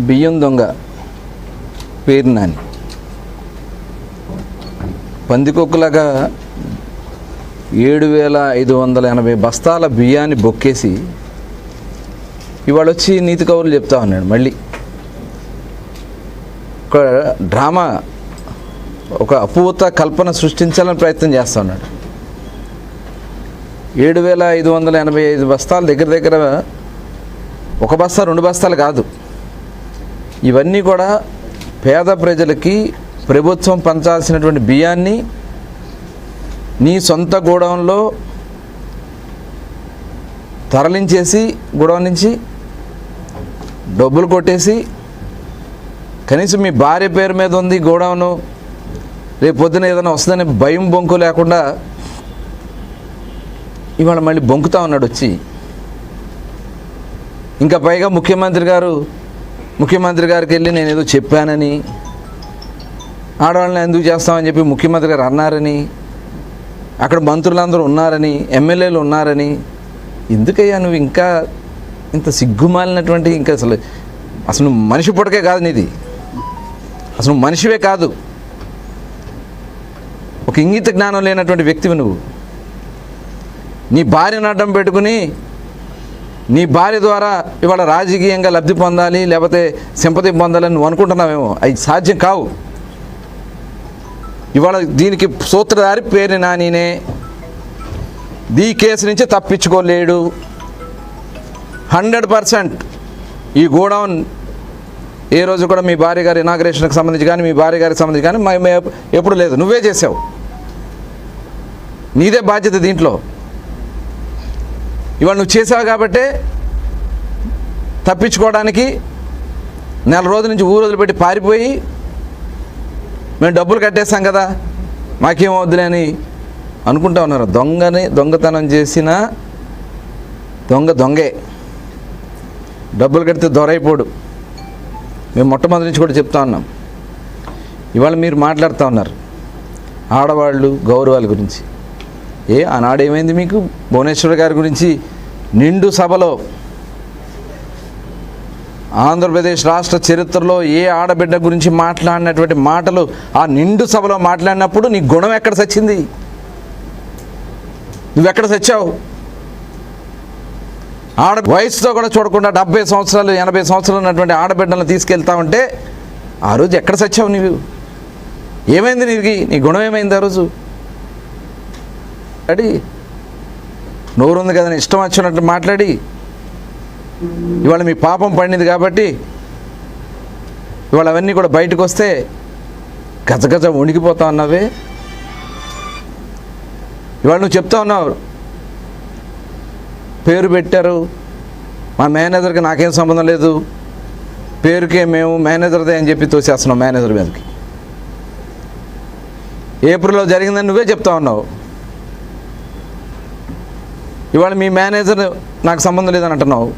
బియ్యం దొంగ పేరు నాని. పందికొక్కులాగా ఏడు వేల ఐదు వందల ఎనభై బస్తాల బియ్యాన్ని బొక్కేసి ఇవాళ వచ్చి నీతి కౌరులు చెప్తా ఉన్నాడు మళ్ళీ. ఒక డ్రామా ఒక అపూర్త కల్పన సృష్టించాలని ప్రయత్నం చేస్తా ఉన్నాడు. ఏడు వేల ఐదు వందల ఎనభై ఐదు బస్తాల దగ్గర దగ్గర ఒక బస్తా రెండు బస్తాలు కాదు. ఇవన్నీ కూడా పేద ప్రజలకి ప్రభుత్వం పంచాల్సినటువంటి బియ్యాన్ని నీ సొంత గోడౌన్లో తరలించేసి గోడౌన్ నుంచి డబ్బులు కొట్టేసి కనీసం మీ భార్య పేరు మీద ఉంది గోడౌను రేపు పొద్దున ఏదైనా వస్తుందని భయం బొంకు లేకుండా ఇవాళ మళ్ళీ బొంకుతా ఉన్నాడు వచ్చి. ఇంకా పైగా ముఖ్యమంత్రి గారు ముఖ్యమంత్రి గారికి వెళ్ళి నేను ఏదో చెప్పానని ఆడవాళ్ళని ఎందుకు చేస్తామని చెప్పి ముఖ్యమంత్రి గారు అన్నారని అక్కడ మంత్రులందరూ ఉన్నారని ఎమ్మెల్యేలు ఉన్నారని ఎందుకయ్యా నువ్వు ఇంకా ఇంత సిగ్గుమాలినటువంటి ఇంకా అసలు అసలు నువ్వు మనిషి పుట్టకే కాదు నీది. అసలు నువ్వు మనిషివే కాదు. ఒక ఇంగిత జ్ఞానం లేనటువంటి వ్యక్తివి నువ్వు. నీ భార్యను అడ్డం పెట్టుకుని నీ భార్య ద్వారా ఇవాళ రాజకీయంగా లబ్ధి పొందాలి లేకపోతే సింపతి పొందాలని నువ్వు అనుకుంటున్నావేమో? అవి సాధ్యం కావు. ఇవాళ దీనికి సూత్రధారి పేరు నానినే ఈ కేసు నుంచి తప్పించుకోలేడు. Hundred percent. ఈ గోడౌన్ ఏ రోజు కూడా మీ భార్య గారి ఇనాగ్రేషన్కి సంబంధించి కానీ మీ భార్య గారికి సంబంధించి కానీ ఎప్పుడు లేదు. నువ్వే చేసావు. నీదే బాధ్యత దీంట్లో. ఇవాళ నువ్వు చేసావు కాబట్టే తప్పించుకోవడానికి నెల రోజుల నుంచి ఊరు వదిలిపెట్టి పారిపోయి మేము డబ్బులు కట్టేస్తాం కదా మాకేం వద్దులే అని అనుకుంటా ఉన్నారు. దొంగని దొంగతనం చేసిన దొంగ దొంగే. డబ్బులు కడితే దొరైపోడు. మేము మొట్టమొదటి నుంచి కూడా చెప్తా ఉన్నాం. ఇవాళ మీరు మాట్లాడుతూ ఉన్నారు ఆడవాళ్ళు గౌరవాల గురించి. ఏ ఆనాడు ఏమైంది మీకు? భువనేశ్వర్ గారి గురించి నిండు సభలో ఆంధ్రప్రదేశ్ రాష్ట్ర చరిత్రలో ఏ ఆడబిడ్డ గురించి మాట్లాడినటువంటి మాటలు ఆ నిండు సభలో మాట్లాడినప్పుడు నీ గుణం ఎక్కడ సచ్చింది? నువ్వెక్కడ సచ్చావు? ఆడ వయసుతో కూడా చూడకుండా డెబ్బై సంవత్సరాలు ఎనభై సంవత్సరాలు ఉన్నటువంటి ఆడబిడ్డలను తీసుకెళ్తా ఉంటే ఆ రోజు ఎక్కడ సచ్చావు నీవు? ఏమైంది నీకు? నీ గుణం ఏమైంది ఆ రోజు? అడి నోరు ఉంది కదా ఇష్టం వచ్చినట్టు మాట్లాడి. ఇవాళ మీ పాపం పండింది కాబట్టి ఇవాళ అవన్నీ కూడా బయటకు వస్తే గజగజ వణికిపోతా ఉన్నావే. ఇవాళ నువ్వు చెప్తా ఉన్నావు పేరు పెట్టారు మా మేనేజర్కి నాకేం సంబంధం లేదు పేరుకే మేము మేనేజర్దే అని చెప్పి తోసేస్తున్నాం మేనేజర్ మీదకి. ఏప్రిల్లో జరిగిందని నువ్వే చెప్తా ఉన్నావు. ఇవాళ మీ మేనేజర్ నాకు సంబంధం లేదని అంటున్నావు.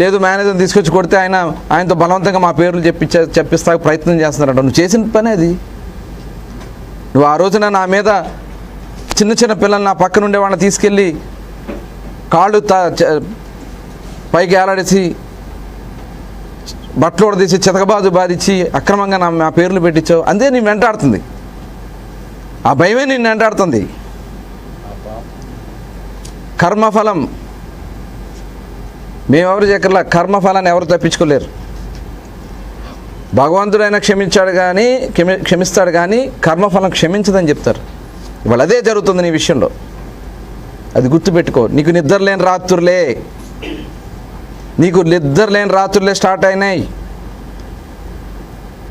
లేదు మేనేజర్ తీసుకొచ్చి కొడితే ఆయన ఆయనతో బలవంతంగా మా పేర్లు చెప్పించే చెప్పిస్తా ప్రయత్నం చేస్తున్నారంట నువ్వు చేసిన పని అది. నువ్వు ఆ రోజున నా మీద చిన్న చిన్న పిల్లలు నా పక్కన ఉండే వాళ్ళని తీసుకెళ్ళి కాళ్ళు తా పైకి ఏలాడేసి బట్టలు తీసి చితకబాజు బాధించి అక్రమంగా నా నా పేర్లు పెట్టించావు. అంతే నేను వెంటాడుతుంది. ఆ భయమే నేను వెంటాడుతుంది. కర్మఫలం. మేమెవరు చెప్పలా కర్మఫలాన్ని ఎవరు తప్పించుకోలేరు. భగవంతుడైన క్షమించాడు కానీ క్షమి క్షమిస్తాడు కానీ కర్మఫలం క్షమించదని చెప్తారు. ఇవాళ అదే జరుగుతుంది నీ విషయంలో. అది గుర్తుపెట్టుకో నీకు నిద్ర లేని రాత్రులే. నీకు నిద్ర లేని రాత్రులే స్టార్ట్ అయినాయి.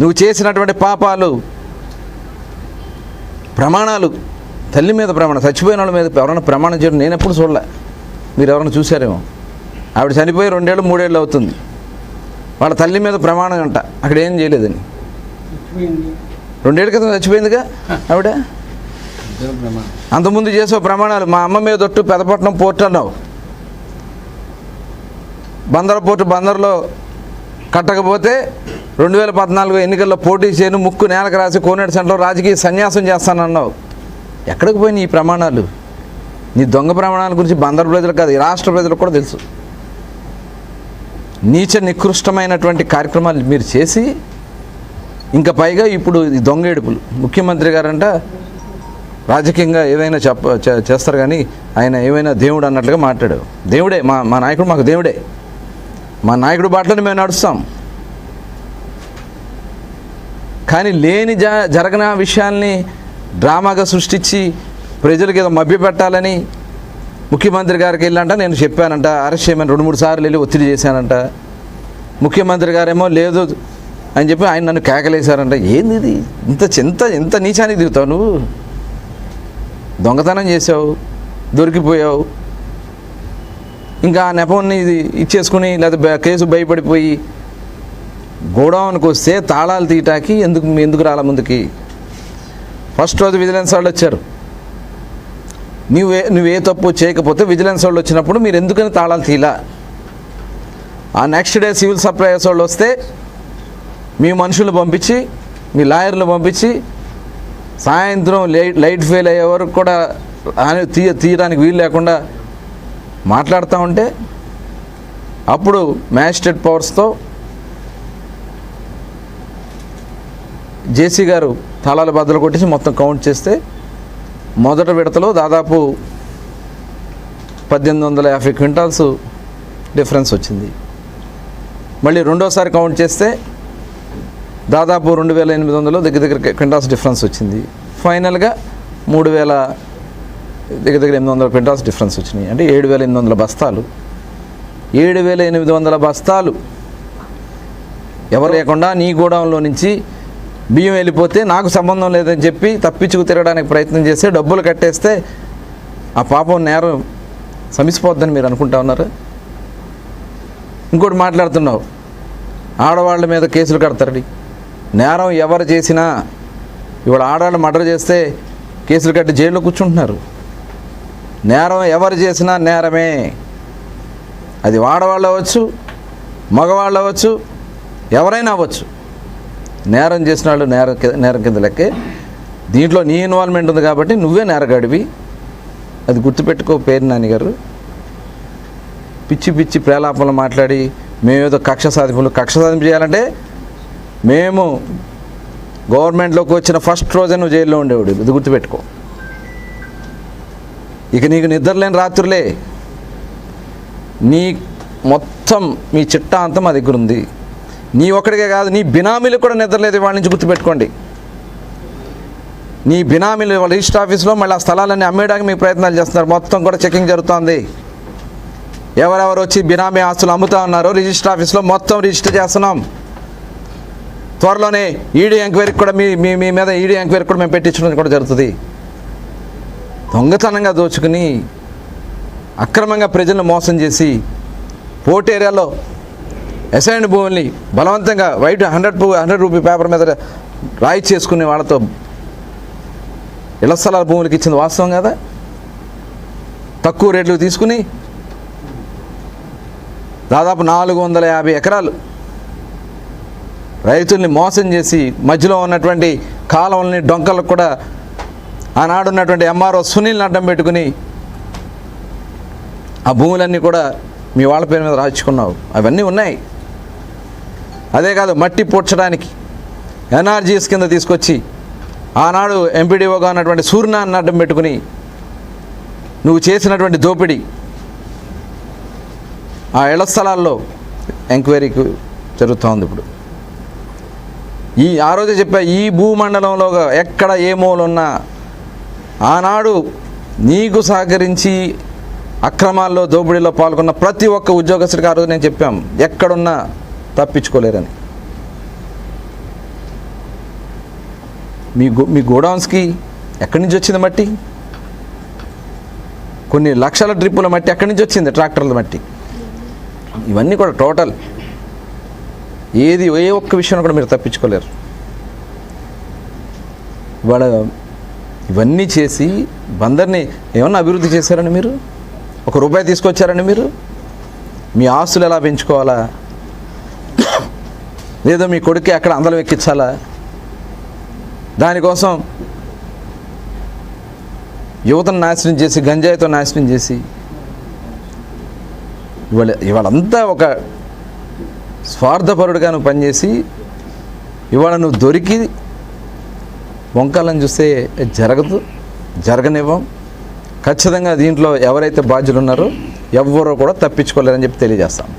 నువ్వు చేసినటువంటి పాపాలు ప్రమాణాలు తల్లి మీద ప్రమాణం చచ్చిపోయిన వాళ్ళ మీద ఎవరైనా ప్రమాణం చేయడం నేను ఎప్పుడు చూడలే. మీరు ఎవరైనా చూసారేమో ఆవిడ చనిపోయి రెండేళ్ళు మూడేళ్ళు అవుతుంది. వాళ్ళ తల్లి మీద ప్రమాణం అంట. అక్కడ ఏం చేయలేదని. రెండేళ్ళ క్రితం చచ్చిపోయిందిగా ఆవిడ? అంతకుముందు చేసే ప్రమాణాలు మా అమ్మ మీద ఒట్టు పెదపట్నం పోర్ట్ అన్నావు. బందర పోర్టు బందర్లో కట్టకపోతే రెండు వేల పద్నాలుగు ఎన్నికల్లో పోటీ చేయను ముక్కు నేలకు రాసి కోనేటి సెంటర్లో రాజకీయ సన్యాసం చేస్తానన్నావు. ఎక్కడికి పోయినాయి ఈ ప్రమాణాలు? నీ దొంగ ప్రమాణాల గురించి బందర్ ప్రజలకు కాదు ఈ రాష్ట్ర ప్రజలకు కూడా తెలుసు. నీచ నికృష్టమైనటువంటి కార్యక్రమాలు మీరు చేసి ఇంకా పైగా ఇప్పుడు ఈ దొంగ ఏడుపులు. ముఖ్యమంత్రి గారంట రాజకీయంగా ఏదైనా చెప్ప చేస్తారు కానీ ఆయన ఏమైనా దేవుడు అన్నట్లుగా మాట్లాడాడు దేవుడే మా మా నాయకుడు మాకు దేవుడే. మా నాయకుడు బాటలోనే మేము నడుస్తాం. కానీ లేని జ జరగన విషయాల్ని డ్రామాగా సృష్టించి ప్రజలకు ఏదో మభ్యపెట్టాలని ముఖ్యమంత్రి గారికి వెళ్ళంట నేను చెప్పానంట అరెస్ట్ చేయమని రెండు మూడు సార్లు వెళ్ళి ఒత్తిడి చేశానంట. ముఖ్యమంత్రి గారేమో లేదు అని చెప్పి ఆయన నన్ను కేకలేశారంట. ఏంది ఇది ఇంత చింత ఇంత నీచానికి దిగుతావు నువ్వు? దొంగతనం చేసావు దొరికిపోయావు. ఇంకా ఆ నెపంని ఇది ఇచ్చేసుకుని లేదా కేసు భయపడిపోయి గోడౌన్కి వస్తే తాళాలు తీయటానికి ఎందుకు ఎందుకు రాల ముందుకి? ఫస్ట్ రోజు విజిలెన్స్ వాళ్ళు వచ్చారు. నువ్వే నువ్వే తప్పు చేయకపోతే విజిలెన్స్ వాళ్ళు వచ్చినప్పుడు మీరు ఎందుకని తాళాలు తీలా? ఆ నెక్స్ట్ డే సివిల్ సప్లైస్ వాళ్ళు వస్తే మీ మనుషులు పంపించి మీ లాయర్లు పంపించి సాయంత్రం లైట్ లైట్ ఫెయిల్ అయ్యే వరకు కూడా తీయ తీయడానికి వీలు లేకుండా మాట్లాడుతూ ఉంటే అప్పుడు మ్యాజిస్ట్రేట్ పవర్స్తో జేసీ గారు తాళాల బద్దలు కొట్టేసి మొత్తం కౌంట్ చేస్తే మొదటి విడతలో దాదాపు పద్దెనిమిది వందల యాభై క్వింటాల్స్ డిఫరెన్స్ వచ్చింది. మళ్ళీ రెండోసారి కౌంట్ చేస్తే దాదాపు రెండు వేల ఎనిమిది వందలు దగ్గర దగ్గర క్వింటాల్స్ డిఫరెన్స్ వచ్చింది. ఫైనల్గా మూడు వేల దగ్గర దగ్గర ఎనిమిది వందల క్వింటాల్స్ డిఫరెన్స్ వచ్చినాయి. అంటే ఏడు వేల ఎనిమిది వందల బస్తాలు. ఏడు వేల ఎనిమిది వందల బస్తాలు. ఎవరు లేకుండా నీ గోడౌన్లో నుంచి బియ్యం వెళ్ళిపోతే నాకు సంబంధం లేదని చెప్పి తప్పించుకు తిరగడానికి ప్రయత్నం చేస్తే డబ్బులు కట్టేస్తే ఆ పాపం నేరం సమిసిపోద్దని మీరు అనుకుంటా ఉన్నారు? ఇంకోటి మాట్లాడుతున్నావు. ఆడవాళ్ళ మీద కేసులు కడతారని. నేరం ఎవరు చేసినా ఇవాళ ఆడవాళ్ళు మర్డర్ చేస్తే కేసులు కట్టి జైల్లో కూర్చుంటున్నారు. నేరం ఎవరు చేసినా నేరమే. అది ఆడవాళ్ళు అవ్వచ్చు మగవాళ్ళు అవ్వచ్చు ఎవరైనా అవ్వచ్చు. నేరం చేసిన వాళ్ళు నేరం నేరం కింద లెక్కే. దీంట్లో నీ ఇన్వాల్వ్మెంట్ ఉంది కాబట్టి నువ్వే నేరగాడివి. అది గుర్తుపెట్టుకో పేరు నాన్నగారు పిచ్చి పిచ్చి ప్రేలాపనలు మాట్లాడి మేమేదో కక్ష సాధింపులు కక్ష సాధింపు చేయాలంటే మేము గవర్నమెంట్లోకి వచ్చిన ఫస్ట్ రోజే నువ్వు జైల్లో ఉండేవాడు. ఇది గుర్తుపెట్టుకో. ఇక నీకు నిద్రలేని రాత్రులే. నీ మొత్తం మీ చిట్టా అంతా మా దగ్గర ఉంది నీ ఒక్కడికే కాదు నీ బినామీలు కూడా నిద్రలేదు వాళ్ళ నుంచి గుర్తుపెట్టుకోండి. నీ బినామీలు రిజిస్టర్ ఆఫీస్లో మళ్ళీ ఆ స్థలాలన్నీ అమ్మేయడానికి మీకు ప్రయత్నాలు చేస్తున్నారు. మొత్తం కూడా చెకింగ్ జరుగుతోంది. ఎవరెవరు వచ్చి బినామీ ఆస్తులు అమ్ముతా ఉన్నారో రిజిస్టర్ ఆఫీస్లో మొత్తం రిజిస్టర్ చేస్తున్నాం. త్వరలోనే ఈడీ ఎంక్వైరీకి కూడా మీ మీ మీ మీద ఈడీ ఎంక్వైరీ కూడా మేము పెట్టించడం కూడా జరుగుతుంది. దొంగతనంగా దోచుకుని అక్రమంగా ప్రజలను మోసం చేసి పోటీ ఏరియాలో అసైన్డ్ భూముల్ని బలవంతంగా white hundred hundred rupee paper మీద రాయి చేసుకునే వాళ్ళతో ఇళ్ళ స్థలాల ఇచ్చింది వాస్తవం కదా? తక్కువ రేట్లు తీసుకుని దాదాపు నాలుగు వందల యాభై ఎకరాలు రైతుల్ని మోసం చేసి మధ్యలో ఉన్నటువంటి కాలువల్ని డొంకలకు కూడా ఆనాడు ఉన్నటువంటి ఎంఆర్ఓ సునీల్ని అడ్డం పెట్టుకుని ఆ భూములన్నీ కూడా మీ వాళ్ళ పేరు మీద రాయించుకున్నావు. అవన్నీ ఉన్నాయి. అదే కాదు మట్టి పూడ్చడానికి ఎన్ఆర్జీఎస్ కింద తీసుకొచ్చి ఆనాడు ఎంపీడీఓగా ఉన్నటువంటి సూర్యనాన్ని అడ్డం పెట్టుకుని నువ్వు చేసినటువంటి దోపిడీ ఆ ఇళ్ళ స్థలాల్లో ఎంక్వైరీకి జరుగుతూ ఉంది ఇప్పుడు. ఈ ఆ రోజే చెప్పా ఈ భూమండలంలో ఎక్కడ ఏ మూలున్నా ఆనాడు నీకు సహకరించి అక్రమాల్లో దోపిడీలో పాల్గొన్న ప్రతి ఒక్క ఉద్యోగస్తుడికి ఆ రోజు నేను చెప్పాం ఎక్కడున్నా తప్పించుకోలేరని. మీ గో మీ గోడౌన్స్కి ఎక్కడి నుంచి వచ్చింది మట్టి? కొన్ని లక్షల డ్రిప్పుల మట్టి ఎక్కడి నుంచి వచ్చింది ట్రాక్టర్ల మట్టి? ఇవన్నీ కూడా టోటల్. ఏది ఏ ఒక్క విషయం కూడా మీరు తప్పించుకోలేరు. ఇవాళ ఇవన్నీ చేసి బందర్ని ఏమన్నా అభివృద్ధి చేశారండి మీరు? ఒక రూపాయి తీసుకొచ్చారండి మీరు? మీ ఆస్తులు ఎలా పెంచుకోవాలా? లేదో మీ కొడుకు అక్కడ అందలం ఎక్కించాలా? దానికోసం యువతను నాశనం చేసి గంజాయితో నాశనం చేసి ఇవాళ ఇవాళంతా ఒక స్వార్థపరుడుగా నువ్వు పనిచేసి ఇవాళ నువ్వు దొరికి వంకాలను చూస్తే జరగదు జరగనివ్వం. ఖచ్చితంగా దీంట్లో ఎవరైతే బాధ్యులు ఉన్నారో ఎవ్వరూ కూడా తప్పించుకోలేరని చెప్పి తెలియజేస్తాం.